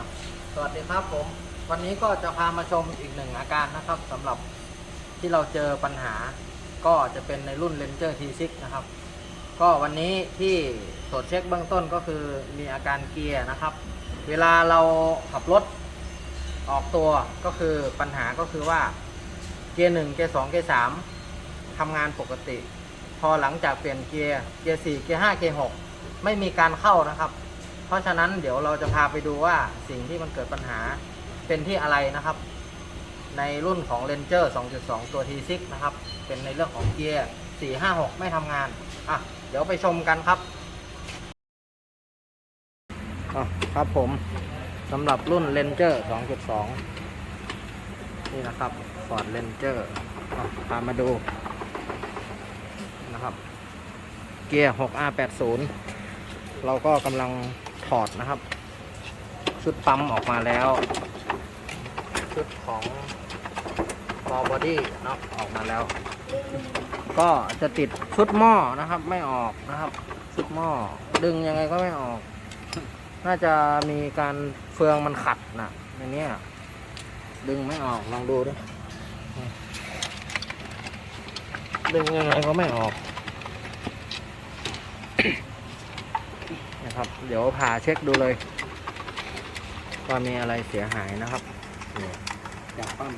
อะสวัสดีครับผม วันนี้ก็จะพามาชมอีกหนึ่งอาการนะครับสำหรับที่เราเจอปัญหาก็จะเป็นในรุ่น Ranger T6 นะครับ ก็วันนี้ที่ตรวจเช็คเบื้องต้นก็คือมีอาการเกียร์นะครับ เวลาเราขับรถออกตัวก็คือปัญหาก็คือว่าเกียร์หนึ่งเกียร์สองเกียร์สามทำงานปกติ พอหลังจากเปลี่ยนเกียร์เกียร์สี่เกียร์ห้าเกียร์หกไม่มีการเข้านะครับ เพราะฉะนั้นเดี๋ยวเราจะพาไปดูว่าสิ่งที่มันเกิดปัญหาเป็นที่อะไรนะครับ ในรุ่นของ Ranger 2.2 ตัว T6 นะครับ เป็นในเรื่องของเกียร์4 5 6 ไม่ทำงาน อะ เดี๋ยวไปชมกันครับอะครับผมสำหรับรุ่น Ranger 2.2 นี่นะครับ Ford Ranger อะพามาดูนะครับ เกียร์ 6R80 เราก็กำลัง ถอดนะครับ ชุดปั๊มออกมาแล้ว ชุดของบอบอดี้เนาะออกมาแล้ว ก็จะติดชุดหม้อนะครับ ไม่ออกนะครับ ชุดหม้อดึงยังไงก็ไม่ออก น่าจะมีการเฟืองมันขัดนะในนี้ดึงไม่ออกลองดูดิดึงยังไงก็ไม่ออก นะครับ เดี๋ยวพาเช็คดูเลยว่ามีอะไรเสียหายนะครับนี่จากปั้ม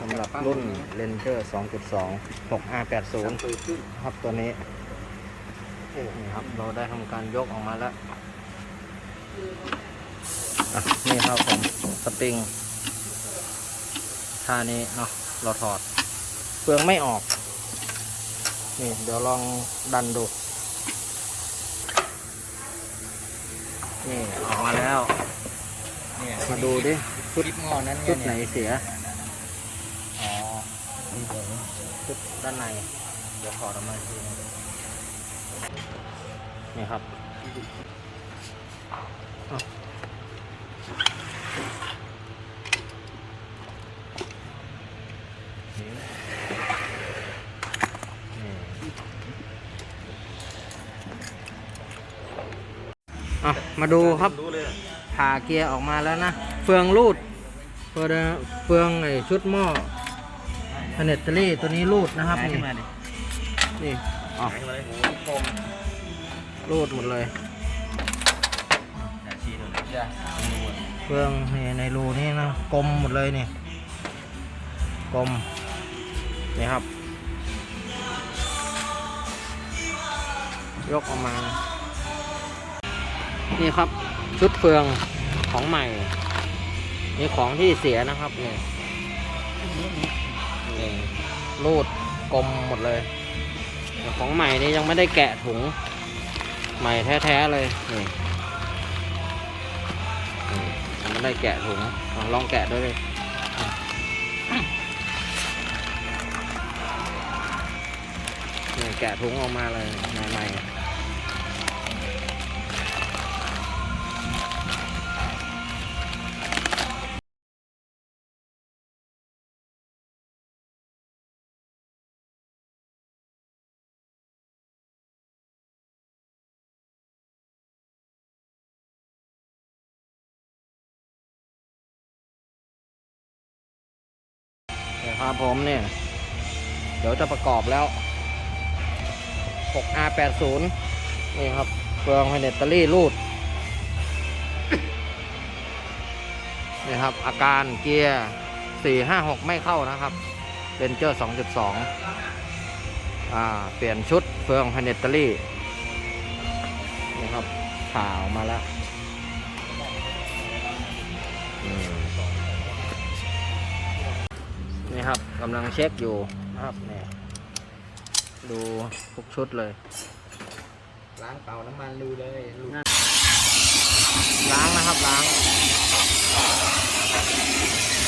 สำหรับรุ่น Ranger 2.2 6R80 เคยขึ้นครับตัวนี้นี่ครับเราได้ทำการยกออกมาแล้วอะนี่ครับผมสปริงท่านี้เนาะเราถอดเฟืองไม่ออก นี่เดี๋ยวลองดันดู นี่ออกมาแล้ว เนี่ยมาดูดิชุดงอนั้นชุดไหนเนี่ยเสีย อ๋อชุดด้านใน เดี๋ยวถอดออกมาอีกทีนึงนี่ครับ อะมาดูครับรู้เลยผ่าเกียร์ออกมาแล้วนะ เฟืองรูดเฟืองเฟืองไอชุดหม้อพเนตเตอรี่ตัวนี้รูดนะครับหายนี่ขึ้นมาดินี่อ๋อหายขึ้นมาเลยโอ้โหคมรูดหมดเลยอย่าชี้เลยอย่าเฟืองนี่ในรูนี่นะกลมหมดเลยนี่กลมนี่ครับ ยกออกมา นี่ครับชุดเฟืองของใหม่นี่ของที่เสียนะครับนี่นี่รูดกลมหมดเลยแต่ของใหม่นี่ยังไม่ได้แกะถุง ใหม่แท้ๆเลยนี่ยังไม่ได้แกะถุงอะลองแกะด้วยเลยนี่แกะถุงออกมาเลยใหม่ๆ ครับผมเนี่ย เดี๋ยวจะประกอบแล้ว 6R80 นี่ครับเฟืองไฮเนตเตอรี่รูด นี่ครับ อาการเกียร์ 456 ไม่เข้านะครับเป็นเจอร์ 2.2 อ่า เปลี่ยนชุดเฟืองไฮเนตเตอรี่ นี่ครับผ่าออกมาแล้ว นี่ครับกำลังเช็คอยู่นะครับเนี่ยดูทุกชุดเลยล้างเป่าน้ำมันรูเลยรูล้างนะครับล้าง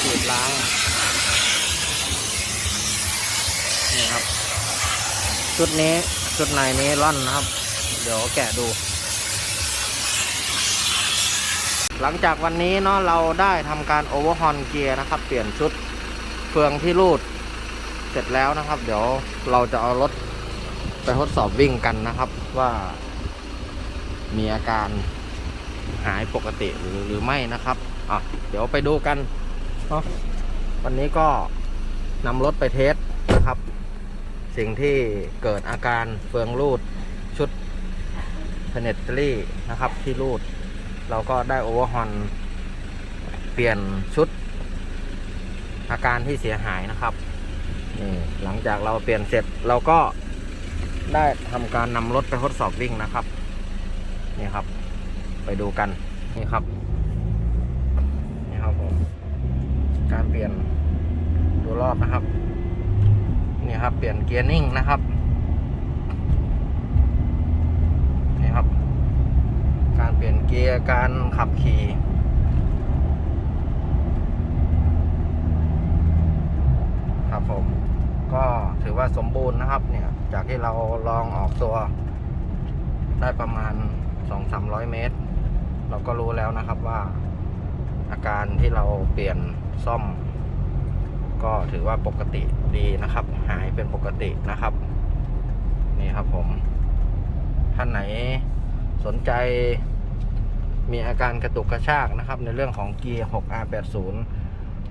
สูตรล้างนี่ครับ ชุดนี้ชุดในนี้ร่อนนะครับ เดี๋ยวแกะดู หลังจากวันนี้เนาะเราได้ทำการโอเวอร์ฮอนเกียร์นะครับ เปลี่ยนชุด เฟืองที่รูดเสร็จแล้วนะครับ เดี๋ยวเราจะเอารถไปทดสอบวิ่งกันนะครับว่า มีอาการหายปกติหรือหรือไม่นะครับอะเดี๋ยวไปดูกันเนาะวันนี้ก็นำรถไปเทสนะครับ สิ่งที่เกิดอาการเฟืองรูดชุดเพเนตรี่นะครับที่รูด เราก็ได้โอเวอร์ฮอนเปลี่ยนชุด อาการที่เสียหายนะครับนี่หลังจากเราเปลี่ยนเสร็จเราก็ได้ทำการนำรถไปทดสอบวิ่งนะครับนี่ครับ ไปดูกันนี่ครับนี่ครับผมการเปลี่ยนดูรอบนะครับนี่ครับ เปลี่ยนเกียร์นิ่งนะครับนี่ครับ การเปลี่ยนเกียร์การขับขี่ ครับผมก็ถือว่าสมบูรณ์นะครับ เนี่ย จากที่เราลองออกตัว ได้ประมาณ 2-300 เมตร เราก็รู้แล้วนะครับว่า อาการที่เราเปลี่ยนซ่อม ก็ถือว่าปกติดีนะครับ หายเป็นปกตินะครับ นี่ครับผม ท่านไหนสนใจมีอาการกระตุกกระชากนะครับ ในเรื่องของเกียร์ 6R80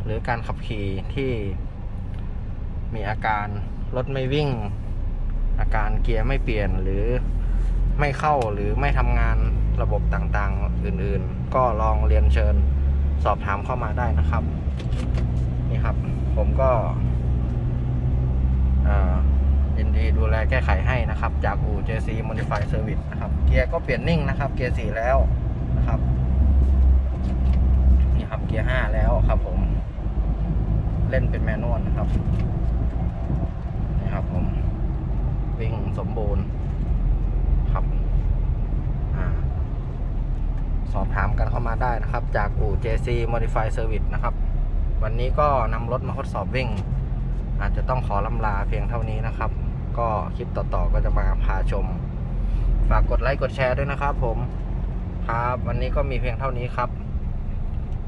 หรือการขับขี่ที่ มีอาการรถไม่วิ่ง อาการเกียร์ไม่เปลี่ยนหรือไม่เข้าหรือไม่ทำงานระบบต่างๆอื่นๆ ก็ลองเรียนเชิญสอบถามเข้ามาได้นะครับ นี่ครับ ผมก็เอ่อยินดีดูแลแก้ไขให้นะครับ จากอู่ JC Modify Service นะครับเกียร์ก็เปลี่ยนนิ่งนะครับ เกียร์สี่แล้วนะครับนี่ครับเกียร์ห้าแล้วครับผม เล่นเป็นแมนนวลนะครับ นี่ครับผม วิ่งสมบูรณ์ครับอสอบถามกันเข้ามาได้นะครับ จากอู่ JC Modify Service นะครับ วันนี้ก็นำรถมาทดสอบวิ่ง อาจจะต้องขอลำลาเพียงเท่านี้นะครับ ก็คลิปต่อๆก็จะมาพาชม ฝากกดไลค์กดแชร์ด้วยนะครับผมครับ วันนี้ก็มีเพียงเท่านี้ครับ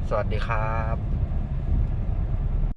สวัสดีครับ